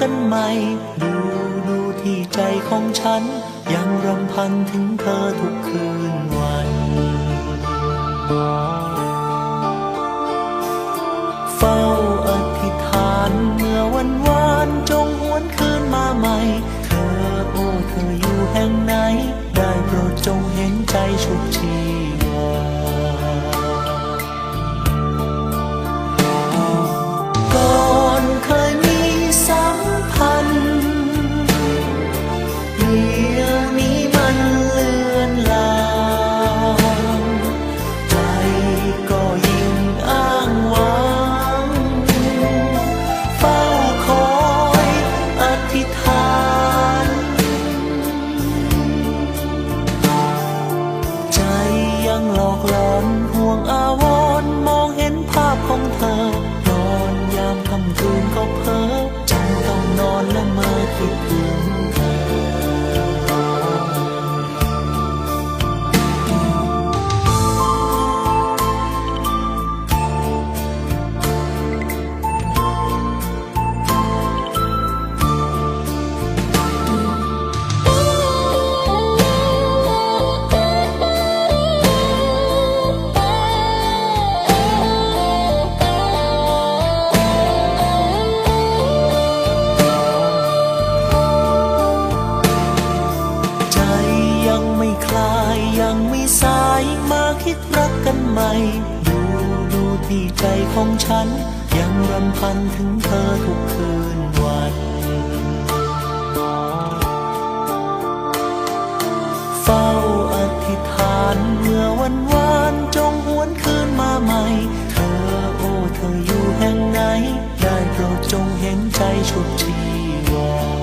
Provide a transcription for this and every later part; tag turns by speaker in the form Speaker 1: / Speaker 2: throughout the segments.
Speaker 1: กันใหม่ ดูดูที่ใจของฉัน ยังรำพันถึงเธอทุกคืนวัน เฝ้าอธิษฐานเมื่อวันวานจงหวนคืนมาใหม่ เธอโอ้เธออยู่แห่งไหน ได้โปรดจงเห็นใจชุกชี เมื่ รักกันใหม่ ดูดูที่ใจของฉัน ยังรำพันถึงเธอทุกคืนวันเฝ้าอธิษฐานเมื่อวันวานจงหวนคืนมาใหม่ เธอโอ้เธออยู่แห่งไหน ได้โปรดจงเห็นใจชุดชีวา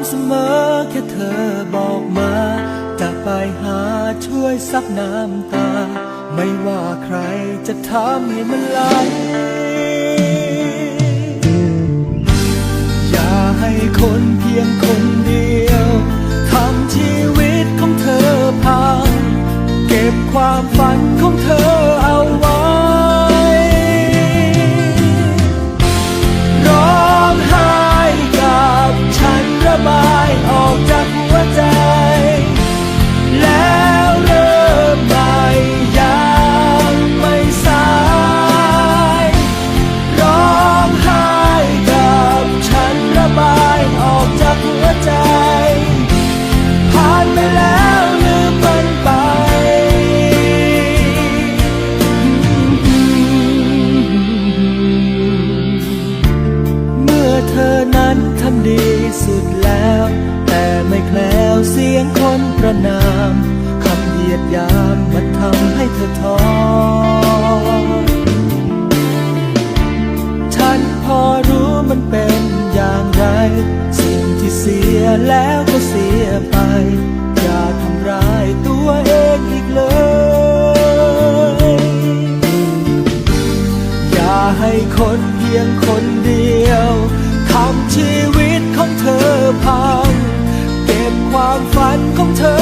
Speaker 1: มเสมอแค่เธอบอกมา จะไปหาช่วยซับน้ำตา ไม่ว่าใครจะทำให้มันไหลอย่าให้คนเพียงคนเดียวทำชีวิตของเธอพัง เก็บความฝันของเธอเอาไว้ ให้คน
Speaker 2: เพียงคนเดียวทำชีวิตของเธอพัง เก็บความฝันของเธอ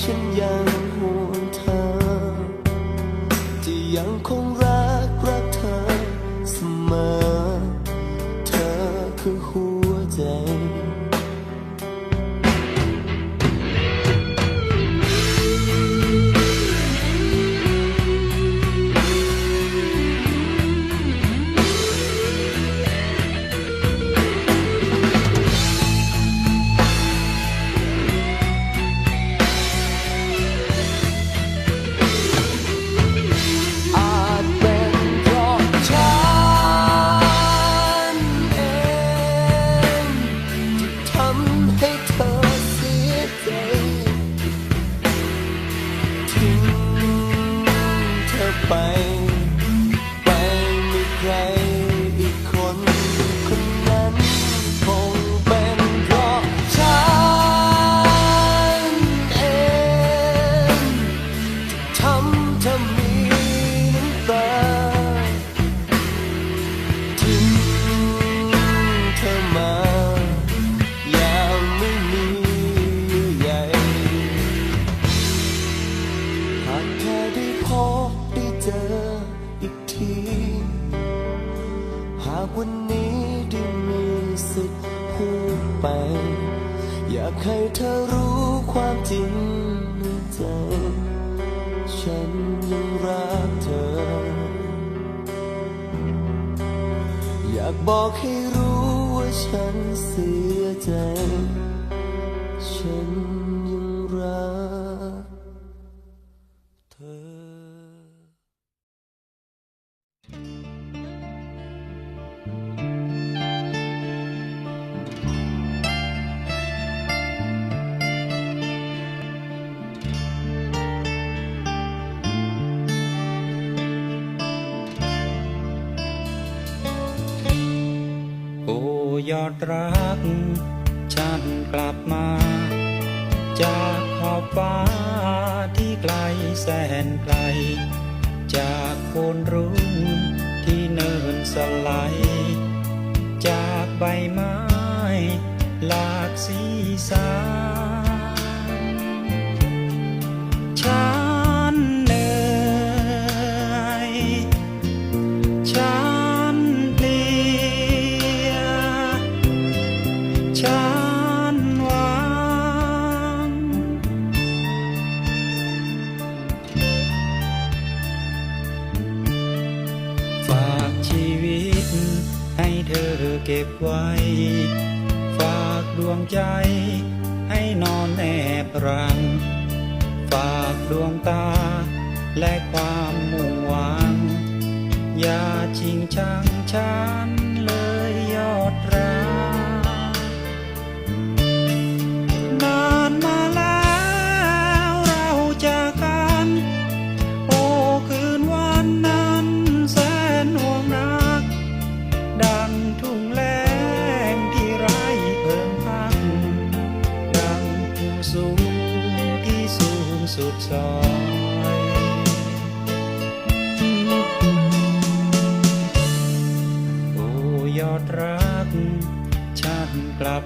Speaker 2: ฉันยังากวันนี้ได้มีสิทธิ์พูดไป อยากให้เธอรู้ความจริงใจฉันยังรักเธอ อยากบอกให้รู้ว่าฉันเสียใจ ยอ
Speaker 3: ดรัก ฉันกลับมา จากขอบฟ้าที่ไกลแสนไกล จากโคนรุ่งที่เนินสลายจากใบไม้ หลากสีสา เธอเก็บไว้ ฝากดวงใจ ให้นอนแนบรัง ฝากดวงตา และความมุ่งหวัง อย่าชิงชังฉัน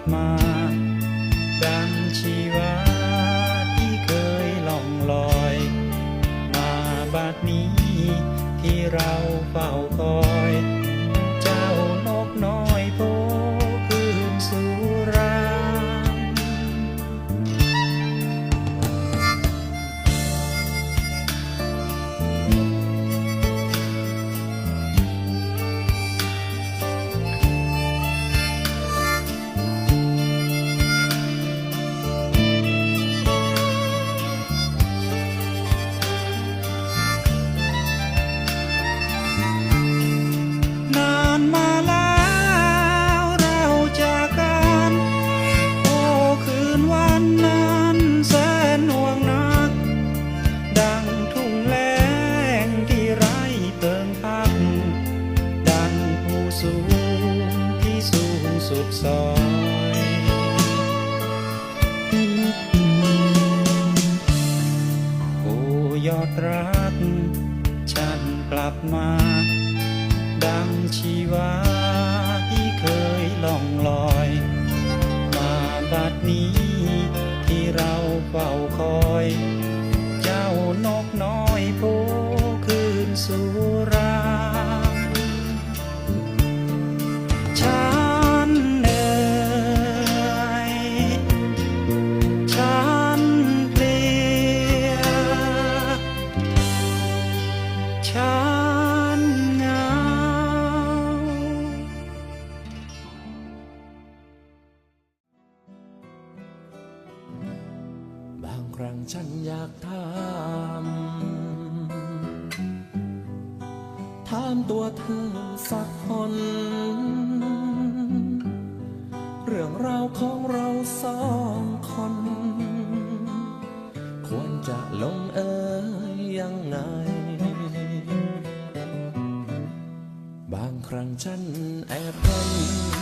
Speaker 3: My. ครั้งฉัน
Speaker 4: แอบกัน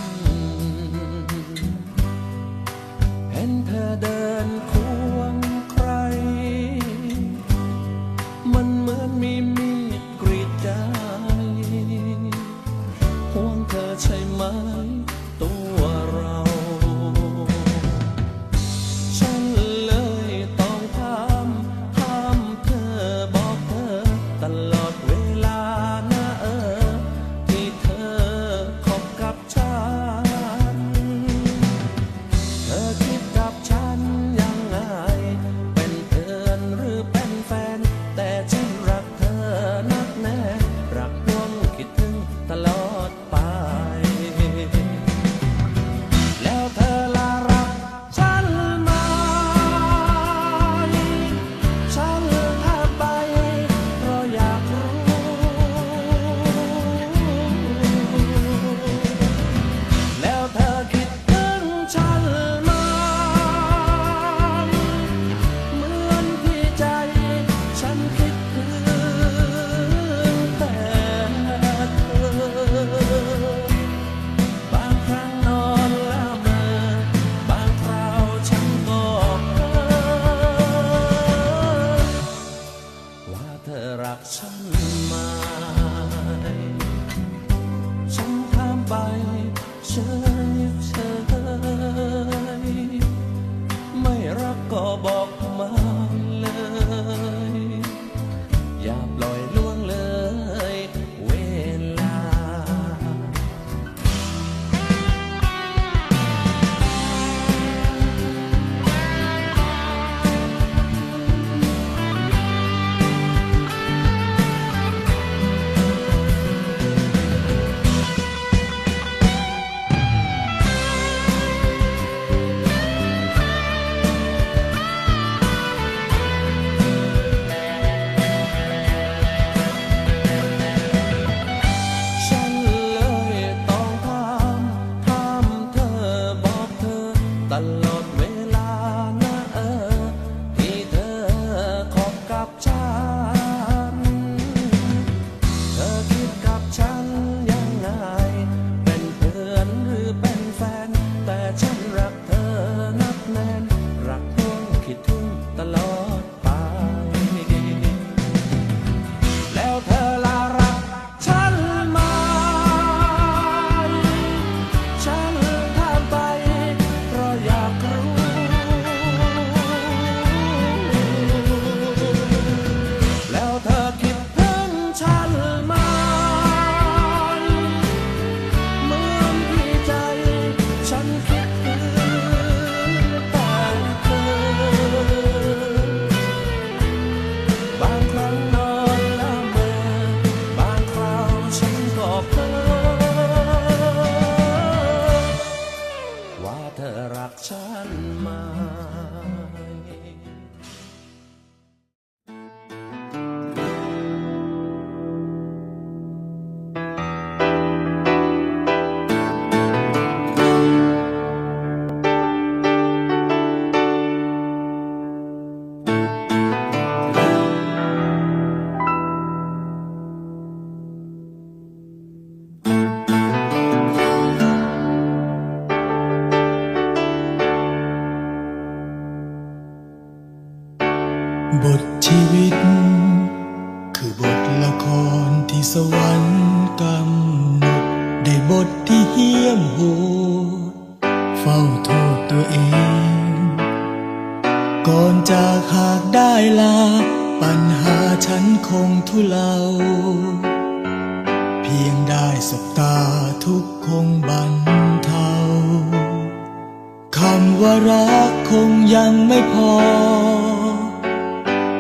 Speaker 4: คำว่ารักคงยังไม่พอ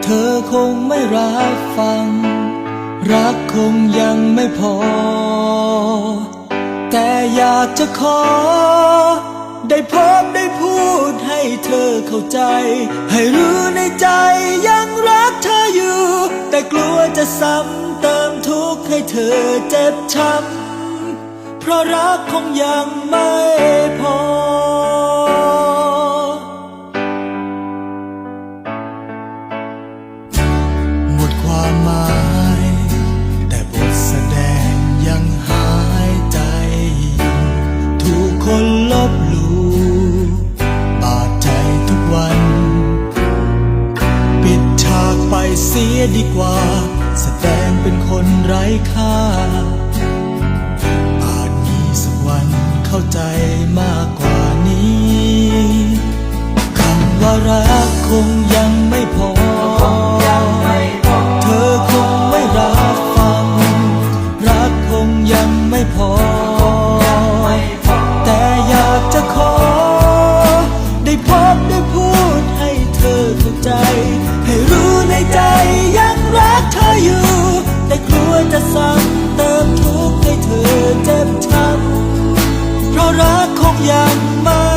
Speaker 4: เธอ
Speaker 5: คงไม่รับฟัง รักคงยังไม่พอ แต่อยากจะขอ ได้พบได้พูดให้เธอเข้าใจ ให้รู้ในใจยังรักเธออยู่ แต่กลัวจะซ้ำเติมทุกข์ให้เธอเจ็บช้ำเพราะรักคงยังไม่พอ รัคงยังม่